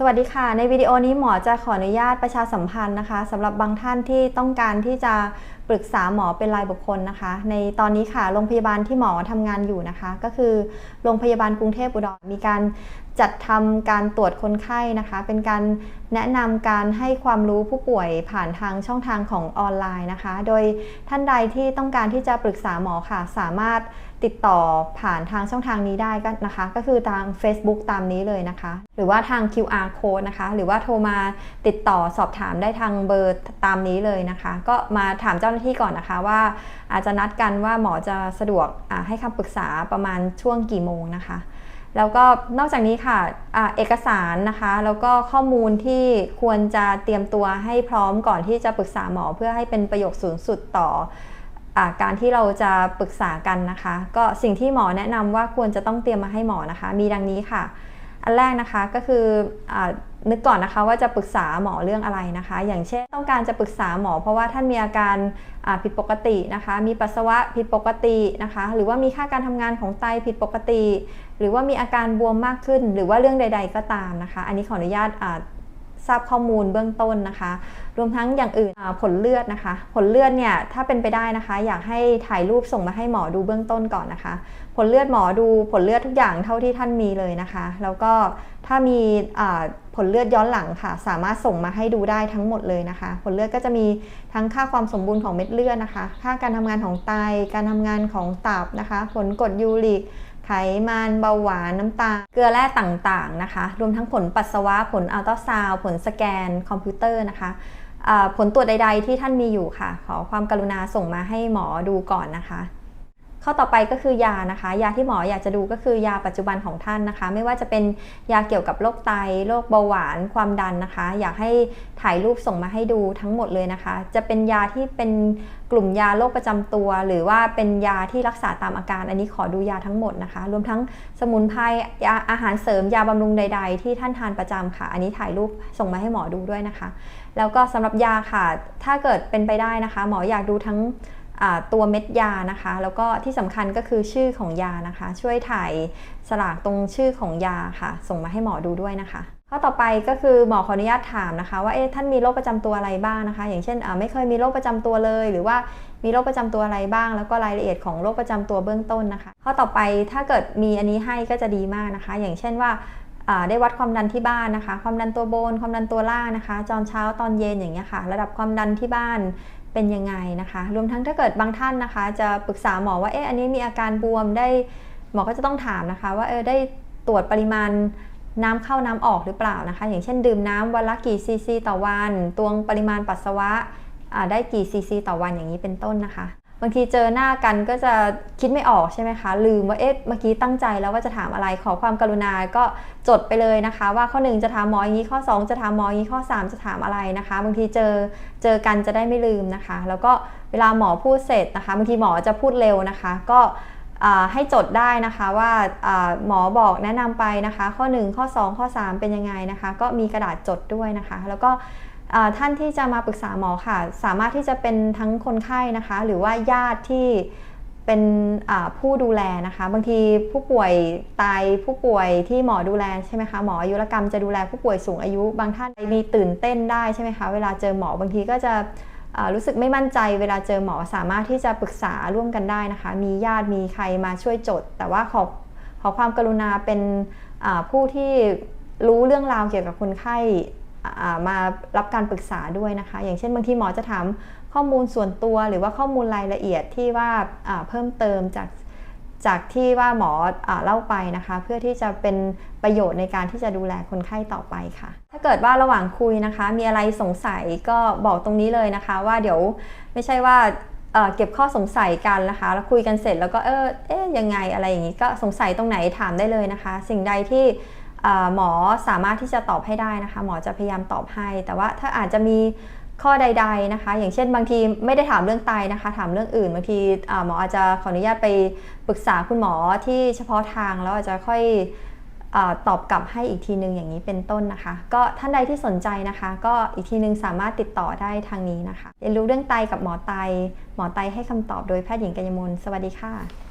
สวัสดีค่ะ ในวิดีโอนี้หมอจะขออนุญาตประชาสัมพันธ์นะคะสำหรับบางท่านที่ต้องการที่จะ ปรึกษาหมอเป็นรายบุคคลนะคะ ในตอนนี้ค่ะโรงพยาบาลที่หมอทำงานอยู่นะคะ ก็คือโรงพยาบาลกรุงเทพอุดรมีการจัดทำการตรวจคนไข้นะคะ เป็นการแนะนำการให้ความรู้ผู้ป่วยผ่านทางช่องทางของออนไลน์นะคะ โดยท่านใดที่ต้องการที่จะปรึกษาหมอค่ะ สามารถติดต่อผ่านทางช่องทางนี้ได้ก็นะคะ ก็คือทาง Facebook ตามนี้เลยนะคะ หรือว่าทาง QR code นะคะ หรือว่าโทรมาติดต่อสอบถามได้ทางเบอร์ตามนี้เลยนะคะ ก็มาถามเจ้าหน้าที่ก่อนนะคะว่าอาจจะนัดกันว่าหมอจะสะดวกให้คำปรึกษาประมาณช่วงกี่โมงนะคะ แล้วก็นอกจากนี้ค่ะอ่าเอกสารนะคะแล้วก็ข้อมูลที่ควรจะเตรียมตัวให้พร้อมก่อนที่จะปรึกษาหมอเพื่อให้เป็นประโยชน์สูงสุดต่ออการที่เราจะปรึกษากันนะคะ ก็สิ่งที่หมอแนะนำว่าควรจะต้องเตรียมมาให้หมอนะคะ มีดังนี้ค่ะ อันแรกนะคะก็คืออ นึกก่อนนะคะว่าจะปรึกษาหมอเรื่องอะไรนะคะ อย่างเช่นต้องการจะปรึกษาหมอ เพราะว่าท่านมีอาการผิดปกตินะคะ มีปัสสาวะผิดปกตินะคะ หรือว่ามีค่าการทำงานของไตผิดปกติ หรือว่ามีอาการบวมมากขึ้น หรือว่าเรื่องใด ๆ ก็ตามนะคะ อันนี้ขออนุญาตอ่า ทราบข้อมูลเบื้องต้นนะคะ รวมทั้งอย่างอื่นผลเลือดนะคะ ผลเลือดเนี่ยถ้าเป็นไปได้นะคะ อยากให้ถ่ายรูปส่งมาให้หมอดูเบื้องต้นก่อนนะคะ ผลเลือดหมอดูผลเลือดทุกอย่างเท่าที่ท่านมีเลยนะคะ แล้วก็ถ้ามีผลเลือดย้อนหลังค่ะ สามารถส่งมาให้ดูได้ทั้งหมดเลยนะคะ ผลเลือดก็จะมีทั้งค่าความสมบูรณ์ของเม็ดเลือดนะคะ ค่าการทำงานของไต การทำงานของตับนะคะ ผลกรดยูริก ไขมันเบาหวานน้ำตาล เกลือแร่ต่างๆนะคะ รวมทั้งผลปัสสาวะ ผลอัลตราซาวผลสแกนคอมพิวเตอร์นะคะผลตรวจใด ๆ ที่ท่านมีอยู่ค่ะ ขอความกรุณาส่งมาให้หมอดูก่อนนะคะ ข้อต่อไปก็คือยานะคะ ยาที่หมออยากจะดูก็คือยาปัจจุบันของท่านนะคะ ไม่ว่าจะเป็นยาเกี่ยวกับโรคไตโรคเบาหวานความดันนะคะ อยากให้ถ่ายรูปส่งมาให้ดูทั้งหมดเลยนะคะ จะเป็นยาที่เป็นกลุ่มยาโรคประจำตัว หรือว่าเป็นยาที่รักษาตามอาการ อันนี้ขอดูยาทั้งหมดนะคะ รวมทั้งสมุนไพรยาอาหารเสริมยาบำรุงใด ๆ ที่ท่านทานประจำค่ะ อันนี้ถ่ายรูปส่งมาให้หมอดูด้วยนะคะ แล้วก็สำหรับยาค่ะ ถ้าเกิดเป็นไปได้นะคะ หมออยากดูทั้ง ตัวเม็ดยานะคะ แล้วก็ที่สำคัญก็คือชื่อของยานะคะ ช่วยถ่ายสลากตรงชื่อของยาค่ะ ส่งมาให้หมอดูด้วยนะคะข้อต่อไปก็คือหมอขออนุญาตถามนะคะ ว่าเอ๊ะท่านมีโรคประจำตัวอะไรบ้างนะคะ อย่างเช่นไม่เคยมีโรคประจำตัวเลย หรือว่ามีโรคประจำตัวอะไรบ้าง แล้วก็รายละเอียดของโรคประจำตัวเบื้องต้นนะคะข้อต่อไปถ้าเกิดมีอันนี้ให้ก็จะดีมากนะคะ อย่างเช่นว่าอ่าได้วัดความดันที่บ้านนะคะ ความดันตัวบน ความดันตัวล่างนะคะตอนเช้าตอนเย็นอย่างเงี้ยค่ะ ระดับความดันที่บ้าน เป็นยังไงนะคะ รวมทั้งถ้าเกิดบางท่านนะคะ จะปรึกษาหมอว่าเอ๊ะอันนี้มีอาการบวมได้หมอก็จะต้องถามนะคะ ว่าเออได้ตรวจปริมาณน้ำเข้าน้ำออกหรือเปล่านะคะ อย่างเช่นดื่มน้ำวันละกี่ซีซีต่อวัน ตวงปริมาณปัสสาวะอ่าได้กี่ซีซีต่อวันอย่างนี้เป็นต้นนะคะ บางทีเจอหน้ากันก็จะคิดไม่ออกใช่ไหมคะ ลืมว่าเอ๊ะเมื่อกี้ตั้งใจแล้วว่าจะถามอะไรขอความกรุณาก็จดไปเลยนะคะ ว่าข้อ 1 จะถามหมออย่างนี้ข้อ 2 จะถามหมออย่างนี้ข้อ 3 จะถามอะไรนะคะ บางทีเจอเจอกันจะได้ไม่ลืมนะคะ แล้วก็เวลาหมอพูดเสร็จนะคะบางทีหมอจะพูดเร็วนะคะ ก็ให้จดได้นะคะว่าหมอบอกแนะนำไปนะคะ ข้อ 1 ข้อ 2 ข้อ 3 เป็นยังไงนะคะ ก็มีกระดาษจดด้วยนะคะ แล้วก็ ท่านที่จะมาปรึกษาหมอค่ะ สามารถที่จะเป็นทั้งคนไข้นะคะ หรือว่าญาติที่เป็นผู้ดูแลนะคะ บางทีผู้ป่วยตายผู้ป่วยที่หมอดูแลใช่ไหมคะหมออายุรกรรมจะดูแลผู้ป่วยสูงอายุ บางท่านมีตื่นเต้นได้ใช่ไหมคะเวลาเจอหมอบางทีก็จะรู้สึกไม่มั่นใจเวลาเจอหมอสามารถที่จะปรึกษาร่วมกันได้นะคะ มีญาติมีใครมาช่วยจด แต่ว่าขอขอความกรุณาเป็นผู้ที่รู้เรื่องราวเกี่ยวกับคนไข้ มารับการปรึกษาด้วยนะคะ อย่างเช่นบางทีหมอจะถามข้อมูลส่วนตัวหรือว่าข้อมูลรายละเอียดที่ว่าเพิ่มเติมจากจากที่ว่าหมออเล่าไปนะคะ เพื่อที่จะเป็นประโยชน์ในการที่จะดูแลคนไข้ต่อไปค่ะ ถ้าเกิดว่าระหว่างคุยนะคะ มีอะไรสงสัยก็บอกตรงนี้เลยนะคะ ว่าเดี๋ยวไม่ใช่ว่าเก็บข้อสงสัยกันนะคะ แล้วคุยกันเสร็จแล้วก็เออเอ๊ะยังไงอะไรอย่างนี้ก็สงสัยตรงไหนถามได้เลยนะคะ สิ่งใดที่ หมอสามารถที่จะตอบให้ได้นะคะ หมอจะพยายามตอบให้ แต่ว่าถ้าอาจจะมีข้อใด ๆนะคะ อย่างเช่นบางทีไม่ได้ถามเรื่องไตนะคะ ถามเรื่องอื่นบางทีหมออาจจะขออนุญาตไปปรึกษาคุณหมอที่เฉพาะทางแล้วอาจจะค่อยอตอบกลับให้อีกทีนึงอย่างนี้เป็นต้นนะคะ ก็ท่านใดที่สนใจนะคะ ก็อีกทีนึงสามารถติดต่อได้ทางนี้นะคะเรียนรู้เรื่องไตกับหมอไต หมอไตให้คำตอบโดยแพทย์หญิงกัญญมลสวัสดีค่ะ